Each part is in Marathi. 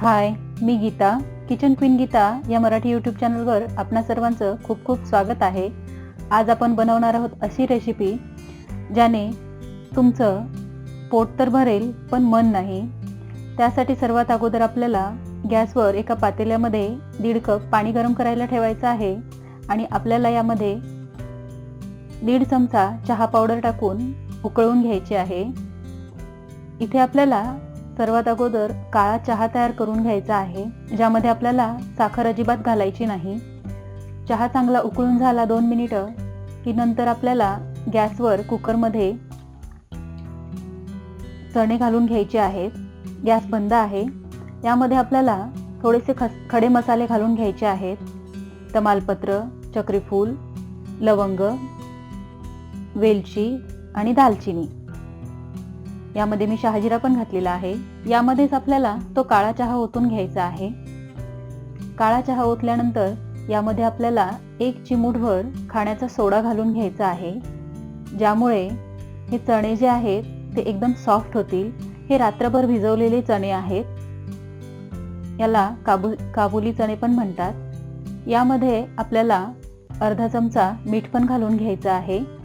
हाय मी गीता किचन क्वीन गीता या मराठी यूट्यूब चॅनलवर आपणा सर्वांचं खूप खूप स्वागत आहे. आज आपण बनवणार आहोत अशी रेसिपी ज्याने तुमचं पोट तर भरेल पण मन नाही. त्यासाठी सर्वात अगोदर आपल्याला गॅसवर एका पातेल्यामध्ये दीड कप पाणी गरम करायला ठेवायचं आहे आणि आपल्याला यामध्ये दीड चमचा चहा पावडर टाकून उकळून घ्यायचे आहे. इथे आपल्याला सर्वात अगोदर काळा चहा तयार करून घ्यायचा आहे ज्यामध्ये आपल्याला साखर अजिबात घालायची नाही. चहा चांगला उकळून झाला दोन मिनिटं की नंतर आपल्याला गॅसवर कुकरमध्ये चणे घालून घ्यायचे आहेत. गॅस बंद आहे. यामध्ये आपल्याला थोडेसे खस खडे मसाले घालून घ्यायचे आहेत. तमालपत्र चक्रीफूल लवंग वेलची आणि दालचिनी. यामध्ये मी शहाजिरा पण घातलेला आहे. यामध्येच आपल्याला तो काळा चहा ओतून घ्यायचा आहे. काळा चहा ओतल्यानंतर यामध्ये आपल्याला एक चिमूटभर खाण्याचा सोडा घालून घ्यायचा आहे. ज्यामुळे हे चणे जे आहेत ते एकदम सॉफ्ट होतील. हे रात्रभर भिजवलेले चणे आहेत. याला काबू काबुली चणे पण म्हणतात. यामध्ये आपल्याला अर्धा चमचा मीठ पण घालून घ्यायचं आहे.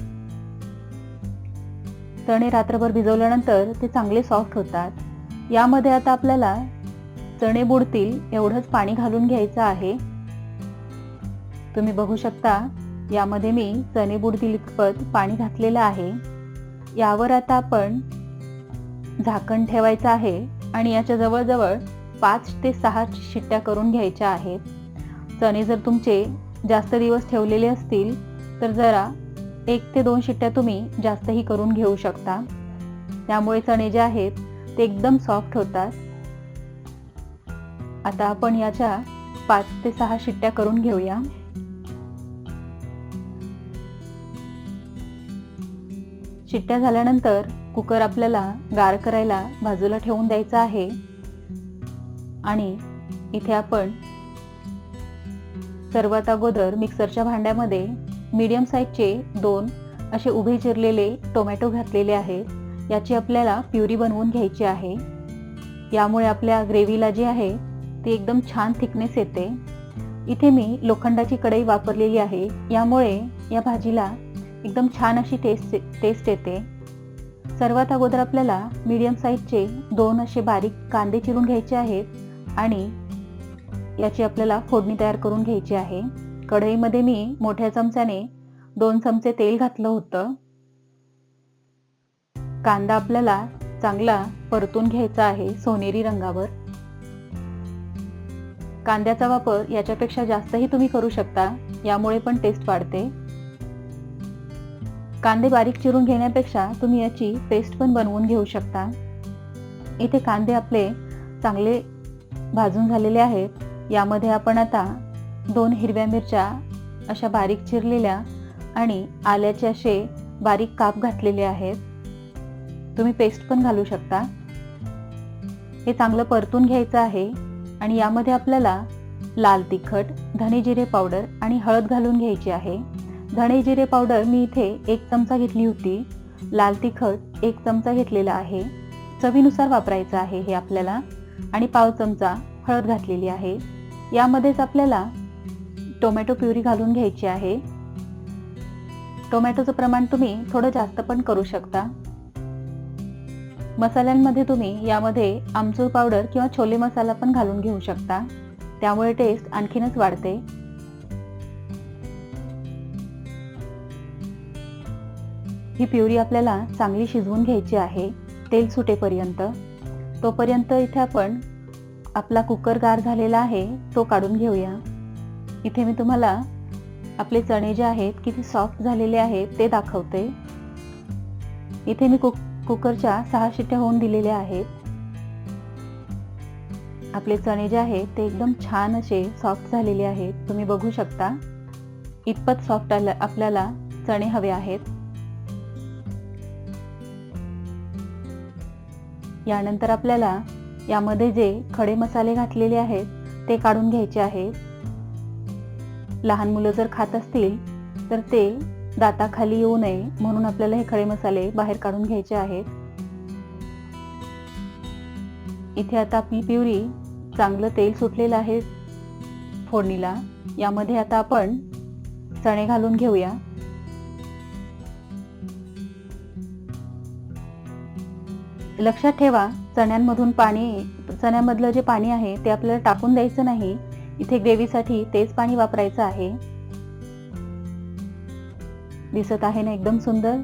चणे रात्रभर भिजवल्यानंतर ते चांगले सॉफ्ट होतात. यामध्ये आता आपल्याला चणे बुडतील एवढंच पाणी घालून घ्यायचं आहे. तुम्ही बघू शकता यामध्ये मी चणे बुडतील इतपत पाणी घातलेलं आहे. यावर आता आपण झाकण ठेवायचं आहे आणि याच्या जवळजवळ पाच ते सहा शिट्ट्या करून घ्यायच्या आहेत. चणे जर तुमचे जास्त दिवस ठेवलेले असतील तर जरा एक ते दोन शिट्ट्या तुम्ही जास्तही करून घेऊ शकता. त्यामुळे चणे जे आहेत ते एकदम सॉफ्ट होतात. आता आपण याच्या पाच ते सहा शिट्ट्या करून घेऊया. शिट्ट्या झाल्यानंतर कुकर आपल्याला गार करायला बाजूला ठेवून द्यायचा आहे. आणि इथे आपण सर्वात अगोदर मिक्सरच्या भांड्यामध्ये मीडियम साईजचे दोन असे उभे चिरलेले टोमॅटो घातलेले आहेत. याची आपल्याला प्युरी बनवून घ्यायची आहे. यामुळे आपल्या ग्रेव्हीला जे आहे ती एकदम छान थिकनेस येते. इथे मी लोखंडाची कढई वापरलेली आहे. यामुळे या भाजीला एकदम छान अशी टेस्ट टेस्ट येते. सर्वात अगोदर आपल्याला मीडियम साईजचे दोन असे बारीक कांदे चिरून घ्यायचे आहेत आणि याची आपल्याला फोडणी तयार करून घ्यायची आहे. कढईमध्ये मी मोठ्या चमच्याने दोन चमचे तेल घातलं होतं. कांदा आपल्याला चांगला परतून घ्यायचा आहे सोनेरी रंगावर. कांद्याचा वापर याच्यापेक्षा जास्तही तुम्ही करू शकता यामुळे पण टेस्ट वाढते. कांदे बारीक चिरून घेण्यापेक्षा तुम्ही याची पेस्ट पण बनवून घेऊ शकता. इथे कांदे आपले चांगले भाजून झालेले आहेत यामध्ये आपण आता दोन हिरव्या मिरच्या अशा बारीक चिरलेल्या आणि आल्याचे असे बारीक काप घातलेले आहेत. तुम्ही पेस्ट पण घालू शकता. हे चांगलं परतून घ्यायचं आहे आणि यामध्ये आपल्याला लाल तिखट धने जिरे पावडर आणि हळद घालून घ्यायची आहे. धणे जिरे पावडर मी इथे एक चमचा घेतली होती. लाल तिखट एक चमचा घेतलेला आहे. चवीनुसार वापरायचं आहे हे आपल्याला. आणि पाव चमचा हळद घातलेली आहे. यामध्येच आपल्याला टोमॅटो प्युरी घालून घ्यायची आहे. टोमॅटोचं प्रमाण तुम्ही थोडं जास्त पण करू शकता. मसाल्यांमध्ये तुम्ही यामध्ये आमचूर पावडर किंवा छोले मसाला पण घालून घेऊ शकता. त्यामुळे टेस्ट आणखीनच वाढते. ही प्युरी आपल्याला चांगली शिजवून घ्यायची आहे. तेल सुटेपर्यंत. तोपर्यंत इथे आपण आपला कुकर गार झालेला आहे तो काढून घेऊया. इथे मी तुम्हाला आपले चणे जे आहेत किती सॉफ्ट झालेले आहेत ते दाखवते. इथे मी कुक कुकरच्या सहा शिट्ट्या होऊन दिलेल्या आहेत. आपले चणे जे आहेत ते एकदम छान असे सॉफ्ट झालेले आहेत. तुम्ही बघू शकता इतपत सॉफ्ट आपल्याला चणे हवे आहेत. यानंतर आपल्याला यामध्ये जे खडे मसाले घातलेले आहेत ते काढून घ्यायचे आहेत. लहान मुलं जर खात असतील तर ते दाताखाली येऊ नये म्हणून आपल्याला हे खडे मसाले बाहेर काढून घ्यायचे आहेत. इथे आता आपली पिवरी चांगलं तेल सुटलेलं आहे फोडणीला. यामध्ये आता आपण चणे घालून घेऊया. लक्षात ठेवा चण्यांमधून पाणी चण्यामधलं जे पाणी आहे ते आपल्याला टाकून द्यायचं नाही. इथे ग्रेव्हीसाठी तेच पाणी वापरायचं आहे. दिसत आहे ना एकदम सुंदर?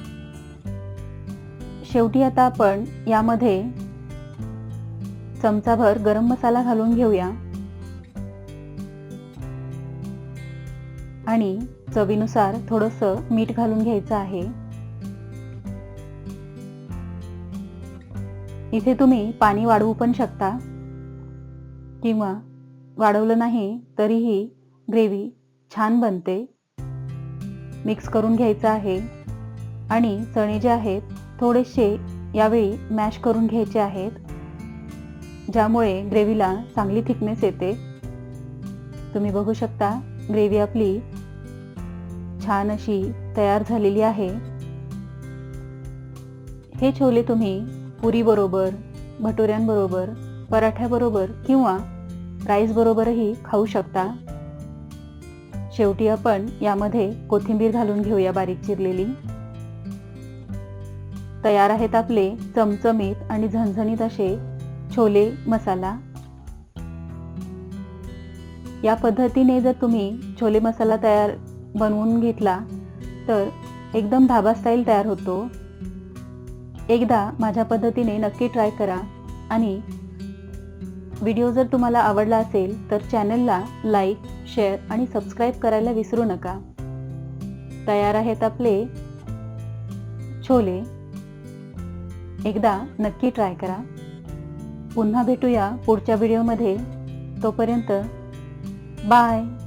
शेवटी आता आपण यामध्ये चमचाभर गरम मसाला घालून घेऊया. आणि चवीनुसार थोडस मीठ घालून घ्यायचं आहे. इथे तुम्ही पाणी वाढवू पण शकता. किंवा वाढवलं नाही तरीही ग्रेव्ही छान बनते. मिक्स करून घ्यायचं आहे आणि चणे जे आहेत थोडेसे यावेळी मॅश करून घ्यायचे आहेत ज्यामुळे ग्रेव्हीला चांगली थिकनेस येते. तुम्ही बघू शकता ग्रेव्ही आपली छान अशी तयार झालेली आहे. हे छोले तुम्ही पुरीबरोबर भटुऱ्यांबरोबर पराठ्याबरोबर किंवा राईस बरोबरही खाऊ शकता. शेवटी आपण यामध्ये कोथिंबीर घालून घेऊया बारीक चिरलेली. तयार आहेत आपले चमचमीत आणि झणझणीत असे छोले मसाला. या पद्धतीने जर तुम्ही छोले मसाला तयार बनवून घेतला तर एकदम धाबा स्टाईल तयार होतो. एकदा माझ्या पद्धतीने नक्की ट्राय करा आणि व्हिडिओ जर तुम्हाला आवडला असेल तर चॅनलला लाईक शेअर आणि सबस्क्राईब करायला विसरू नका. तयार आहेत आपले छोले. एकदा नक्की ट्राय करा. पुन्हा भेटूया पुढच्या व्हिडिओमध्ये. तोपर्यंत बाय.